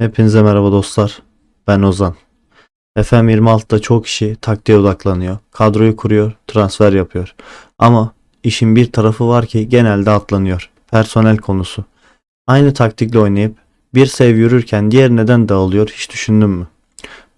Hepinize merhaba dostlar. Ben Ozan. FM 26'da çok kişi taktiğe odaklanıyor. Kadroyu kuruyor, transfer yapıyor. Ama işin bir tarafı var ki genelde atlanıyor. Personel konusu. Aynı taktikle oynayıp bir sev yürürken diğer neden dağılıyor hiç düşündün mü?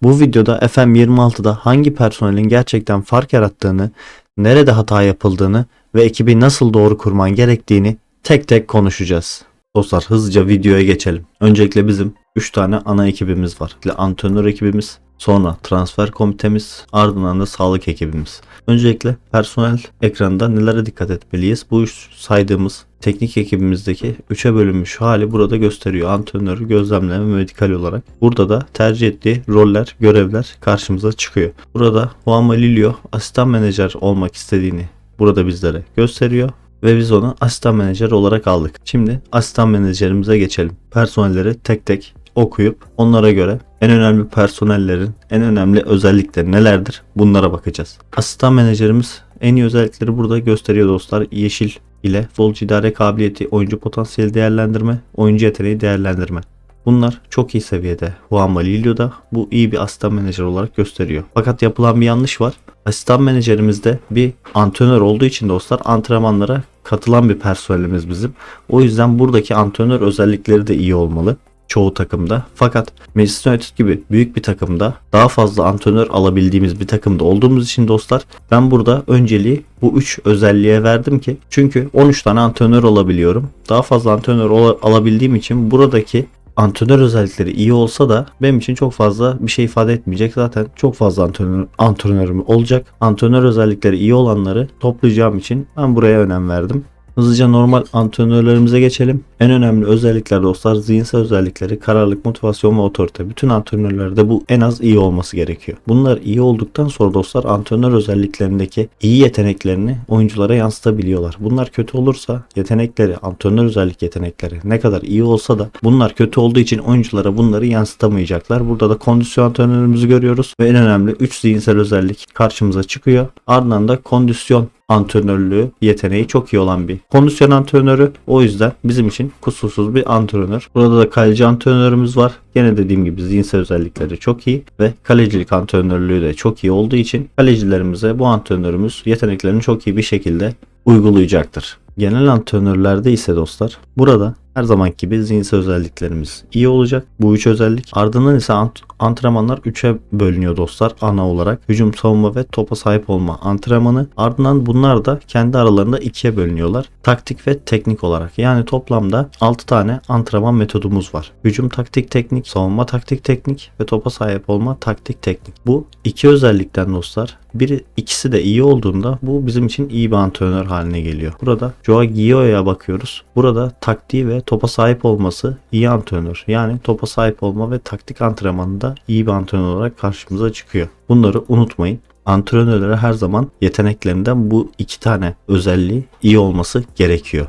Bu videoda FM 26'da hangi personelin gerçekten fark yarattığını, nerede hata yapıldığını ve ekibi nasıl doğru kurman gerektiğini tek tek konuşacağız. Dostlar hızlıca videoya geçelim. Öncelikle bizim 3 tane ana ekibimiz var. Antrenör ekibimiz, sonra transfer komitemiz, ardından da sağlık ekibimiz. Öncelikle personel ekranında nelere dikkat etmeliyiz? Bu üç saydığımız teknik ekibimizdeki 3'e bölünmüş hali burada gösteriyor. Antrenörü gözlemleme medikal olarak. Burada da tercih ettiği roller, görevler karşımıza çıkıyor. Burada Juan Malilio asistan menajer olmak istediğini burada bizlere gösteriyor ve biz onu asistan menajer olarak aldık. Şimdi asistan menajerimize geçelim. Personelleri tek tek okuyup onlara göre en önemli personellerin en önemli özellikleri nelerdir bunlara bakacağız. Asistan menajerimiz en iyi özellikleri burada gösteriyor dostlar. Yeşil ile futbolcu idare kabiliyeti, oyuncu potansiyeli değerlendirme, oyuncu yeteneği değerlendirme. Bunlar çok iyi seviyede. Juan Malilio da bu iyi bir asistan menajer olarak gösteriyor. Fakat yapılan bir yanlış var. Asistan menajerimizde bir antrenör olduğu için dostlar antrenmanlara katılan bir personelimiz bizim. O yüzden buradaki antrenör özellikleri de iyi olmalı çoğu takımda. Fakat Manchester United gibi büyük bir takımda daha fazla antrenör alabildiğimiz bir takımda olduğumuz için dostlar ben burada önceliği bu 3 özelliğe verdim ki çünkü 13 tane antrenör alabiliyorum. Daha fazla antrenör alabildiğim için buradaki antrenör özellikleri iyi olsa da benim için çok fazla bir şey ifade etmeyecek. Zaten çok fazla antrenör, antrenörüm olacak. Antrenör özellikleri iyi olanları toplayacağım için ben buraya önem verdim. Hızlıca normal antrenörlerimize geçelim. En önemli özellikler dostlar zihinsel özellikleri, kararlılık, motivasyon ve otorite. Bütün antrenörlerde bu en az iyi olması gerekiyor. Bunlar iyi olduktan sonra dostlar antrenör özelliklerindeki iyi yeteneklerini oyunculara yansıtabiliyorlar. Bunlar kötü olursa yetenekleri, antrenör özellik yetenekleri ne kadar iyi olsa da bunlar kötü olduğu için oyunculara bunları yansıtamayacaklar. Burada da kondisyon antrenörümüzü görüyoruz ve en önemli 3 zihinsel özellik karşımıza çıkıyor. Ardından da kondisyon antrenörlüğü yeteneği çok iyi olan bir kondisyon antrenörü. O yüzden bizim için kusursuz bir antrenör. Burada da kaleci antrenörümüz var. Gene dediğim gibi zihinsel özellikleri çok iyi ve kalecilik antrenörlüğü de çok iyi olduğu için kalecilerimize bu antrenörümüz yeteneklerini çok iyi bir şekilde uygulayacaktır. Genel antrenörlerde ise dostlar burada her zaman gibi zihinsel özelliklerimiz iyi olacak. Bu üç özellik. Ardından ise ant- antrenmanlar 3'e bölünüyor dostlar ana olarak. Hücum, savunma ve topa sahip olma antrenmanı. Ardından bunlar da kendi aralarında ikiye bölünüyorlar. Taktik ve teknik olarak. Yani toplamda 6 tane antrenman metodumuz var. Hücum taktik teknik, savunma taktik teknik ve topa sahip olma taktik teknik. Bu iki özellikten dostlar biri ikisi de iyi olduğunda bu bizim için iyi bir antrenör haline geliyor. Burada Joao Gio'ya bakıyoruz. Burada taktiği ve topa sahip olması iyi antrenör. Yani topa sahip olma ve taktik antrenmanında iyi bir antrenör olarak karşımıza çıkıyor. Bunları unutmayın. Antrenörlere her zaman yeteneklerinden bu iki tane özelliği iyi olması gerekiyor.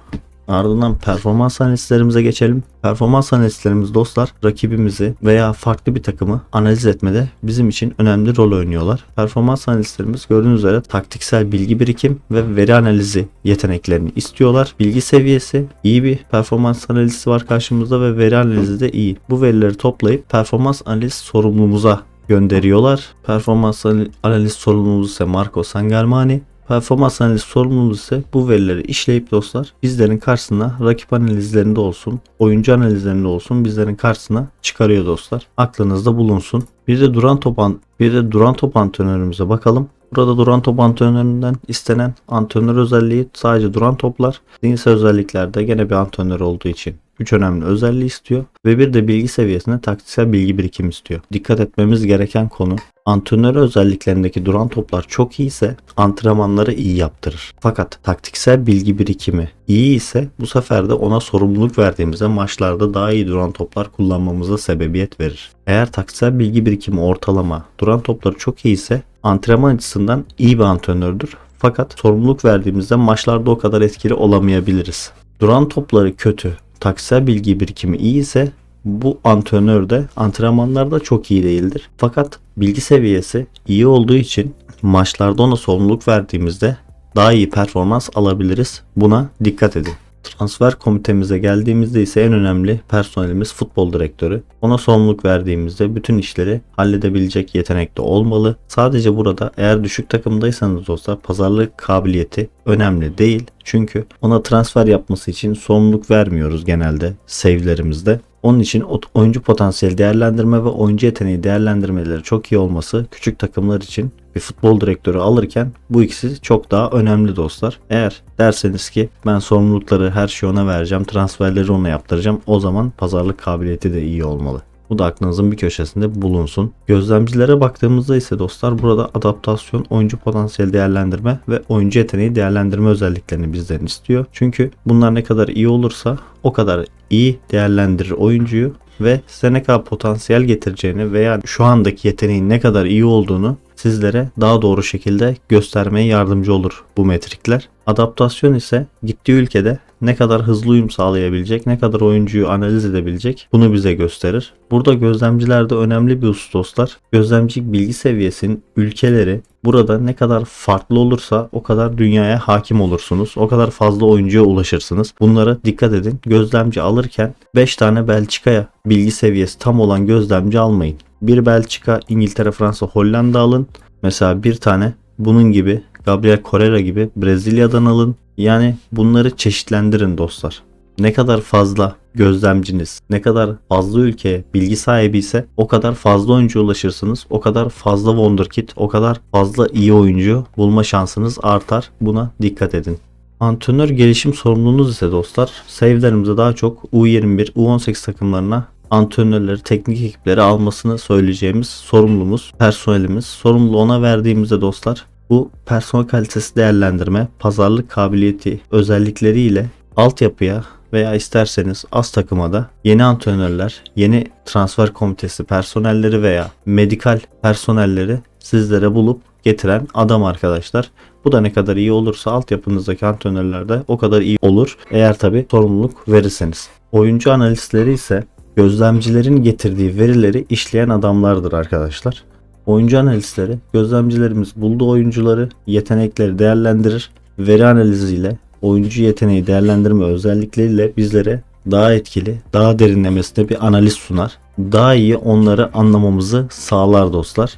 Ardından performans analistlerimize geçelim. Performans analistlerimiz dostlar rakibimizi veya farklı bir takımı analiz etmede bizim için önemli rol oynuyorlar. Performans analistlerimiz gördüğünüz üzere taktiksel bilgi birikim ve veri analizi yeteneklerini istiyorlar. Bilgi seviyesi iyi bir performans analizi var karşımızda ve veri analizi de iyi. Bu verileri toplayıp performans analiz sorumlumuza gönderiyorlar. Performans analiz sorumlumuz ise Marco Sangermani. Performans analiz sorumlumuz ise bu verileri işleyip dostlar bizlerin karşısına rakip analizlerinde olsun, oyuncu analizlerinde olsun bizlerin karşısına çıkarıyor dostlar. Aklınızda bulunsun. Bir de duran top bir de duran top antrenörümüze bakalım. Burada duran top antrenöründen istenen antrenör özelliği sadece duran toplar. Zihinsel özelliklerde gene bir antrenör olduğu için 3 önemli özelliği istiyor ve bir de bilgi seviyesinde taktiksel bilgi birikim istiyor. Dikkat etmemiz gereken konu antrenör özelliklerindeki duran toplar çok iyiyse antrenmanları iyi yaptırır. Fakat taktiksel bilgi birikimi iyi ise bu sefer de ona sorumluluk verdiğimizde maçlarda daha iyi duran toplar kullanmamıza sebebiyet verir. Eğer taktiksel bilgi birikimi ortalama duran topları çok iyi ise antrenman açısından iyi bir antrenördür. Fakat sorumluluk verdiğimizde maçlarda o kadar etkili olamayabiliriz. Duran topları kötü, taktiksel bilgi birikimi iyi ise bu antrenör de antrenmanlarda çok iyi değildir. Fakat bilgi seviyesi iyi olduğu için maçlarda ona sorumluluk verdiğimizde daha iyi performans alabiliriz. Buna dikkat edin. Transfer komitemize geldiğimizde ise en önemli personelimiz futbol direktörü. Ona sorumluluk verdiğimizde bütün işleri halledebilecek yetenekte olmalı. Sadece burada eğer düşük takımdaysanız olsa pazarlık kabiliyeti önemli değil. Çünkü ona transfer yapması için sorumluluk vermiyoruz genelde save'lerimizde. Onun için oyuncu potansiyeli değerlendirme ve oyuncu yeteneği değerlendirmeleri çok iyi olması küçük takımlar için bir futbol direktörü alırken bu ikisi çok daha önemli dostlar. Eğer derseniz ki ben sorumlulukları her şeyi ona vereceğim, transferleri ona yaptıracağım o zaman pazarlık kabiliyeti de iyi olmalı. Bu da aklınızın bir köşesinde bulunsun. Gözlemcilere baktığımızda ise dostlar burada adaptasyon, oyuncu potansiyel değerlendirme ve oyuncu yeteneği değerlendirme özelliklerini bizden istiyor. Çünkü bunlar ne kadar iyi olursa o kadar iyi değerlendirir oyuncuyu ve size ne kadar potansiyel getireceğini veya şu andaki yeteneğin ne kadar iyi olduğunu sizlere daha doğru şekilde göstermeye yardımcı olur bu metrikler. Adaptasyon ise gittiği ülkede ne kadar hızlı uyum sağlayabilecek, ne kadar oyuncuyu analiz edebilecek bunu bize gösterir. Burada gözlemcilerde önemli bir husus dostlar. Gözlemcilik bilgi seviyesinin ülkeleri burada ne kadar farklı olursa o kadar dünyaya hakim olursunuz. O kadar fazla oyuncuya ulaşırsınız. Bunlara dikkat edin. Gözlemci alırken 5 tane Belçika'ya bilgi seviyesi tam olan gözlemci almayın. Bir Belçika, İngiltere, Fransa, Hollanda alın. Mesela bir tane bunun gibi Gabriel Correa gibi Brezilya'dan alın. Yani bunları çeşitlendirin dostlar. Ne kadar fazla gözlemciniz, ne kadar fazla ülkeye bilgi sahibi ise o kadar fazla oyuncu ulaşırsınız. O kadar fazla wonderkid, o kadar fazla iyi oyuncu bulma şansınız artar. Buna dikkat edin. Antrenör gelişim sorumluluğunuz ise dostlar, save'lerimize daha çok U21, U18 takımlarına antrenörleri, teknik ekipleri almasını söyleyeceğimiz sorumlumuz, personelimiz. Sorumluluğu ona verdiğimizde dostlar bu personel kalitesi değerlendirme, pazarlık kabiliyeti özellikleriyle altyapıya veya isterseniz az takıma da yeni antrenörler, yeni transfer komitesi personelleri veya medikal personelleri sizlere bulup getiren adam arkadaşlar. Bu da ne kadar iyi olursa altyapınızdaki antrenörler de o kadar iyi olur. Eğer tabi sorumluluk verirseniz. Oyuncu analistleri ise gözlemcilerin getirdiği verileri işleyen adamlardır arkadaşlar. Oyuncu analistleri gözlemcilerimiz bulduğu oyuncuları, yetenekleri değerlendirir. Veri analiziyle oyuncu yeteneği değerlendirme özellikleriyle bizlere daha etkili, daha derinlemesine bir analiz sunar. Daha iyi onları anlamamızı sağlar dostlar.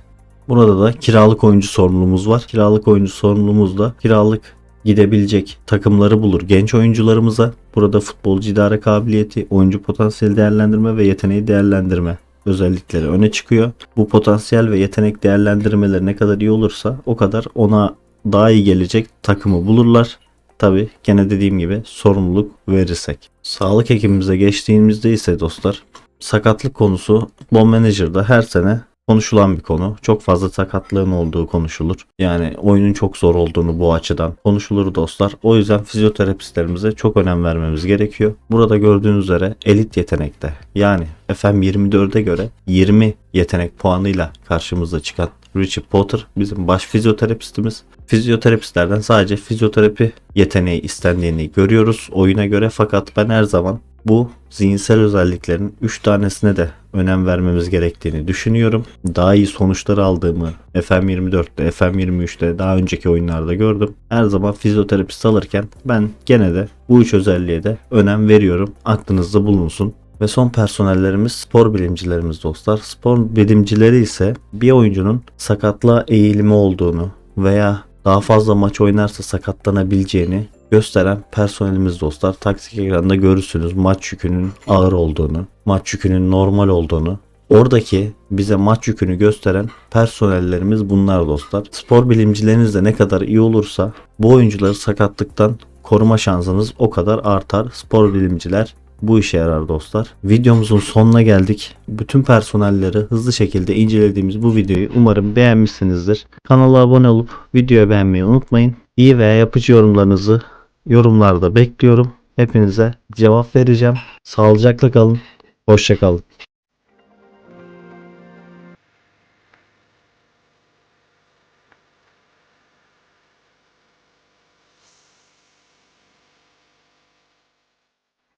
Burada da kiralık oyuncu sorumluluğumuz var. Kiralık oyuncu sorumluluğumuzda kiralık gidebilecek takımları bulur genç oyuncularımıza. Burada futbolcu idare kabiliyeti, oyuncu potansiyeli değerlendirme ve yeteneği değerlendirme özellikleri öne çıkıyor. Bu potansiyel ve yetenek değerlendirmeleri ne kadar iyi olursa o kadar ona daha iyi gelecek takımı bulurlar. Tabi gene dediğim gibi sorumluluk verirsek. Sağlık ekibimize geçtiğimizde ise dostlar sakatlık konusu futbol menajerda her sene konuşulan bir konu. Çok fazla sakatlığın olduğu konuşulur. Yani oyunun çok zor olduğunu bu açıdan konuşulur dostlar. O yüzden fizyoterapistlerimize çok önem vermemiz gerekiyor. Burada gördüğünüz üzere elit yetenekte yani FM24'e göre 20 yetenek puanıyla karşımıza çıkan Richie Potter bizim baş fizyoterapistimiz. Fizyoterapistlerden sadece fizyoterapi yeteneği istendiğini görüyoruz oyuna göre fakat ben her zaman bu zihinsel özelliklerin 3 tanesine de önem vermemiz gerektiğini düşünüyorum. Daha iyi sonuçlar aldığımı FM24'te, FM23'te daha önceki oyunlarda gördüm. Her zaman fizyoterapist alırken ben gene de bu üç özelliğe de önem veriyorum. Aklınızda bulunsun. Ve son personellerimiz spor bilimcilerimiz dostlar. Spor bilimcileri ise bir oyuncunun sakatlığa eğilimi olduğunu veya daha fazla maç oynarsa sakatlanabileceğini gösteren personelimiz dostlar. Taktik ekranda görürsünüz maç yükünün ağır olduğunu, maç yükünün normal olduğunu. Oradaki bize maç yükünü gösteren personellerimiz bunlar dostlar. Spor bilimcileriniz de ne kadar iyi olursa bu oyuncuları sakatlıktan koruma şansınız o kadar artar. Spor bilimciler bu işe yarar dostlar. Videomuzun sonuna geldik. Bütün personelleri hızlı şekilde incelediğimiz bu videoyu umarım beğenmişsinizdir. Kanala abone olup videoyu beğenmeyi unutmayın. İyi veya yapıcı yorumlarınızı yorumlarda bekliyorum. Hepinize cevap vereceğim. Sağlıcakla kalın. Hoşçakalın.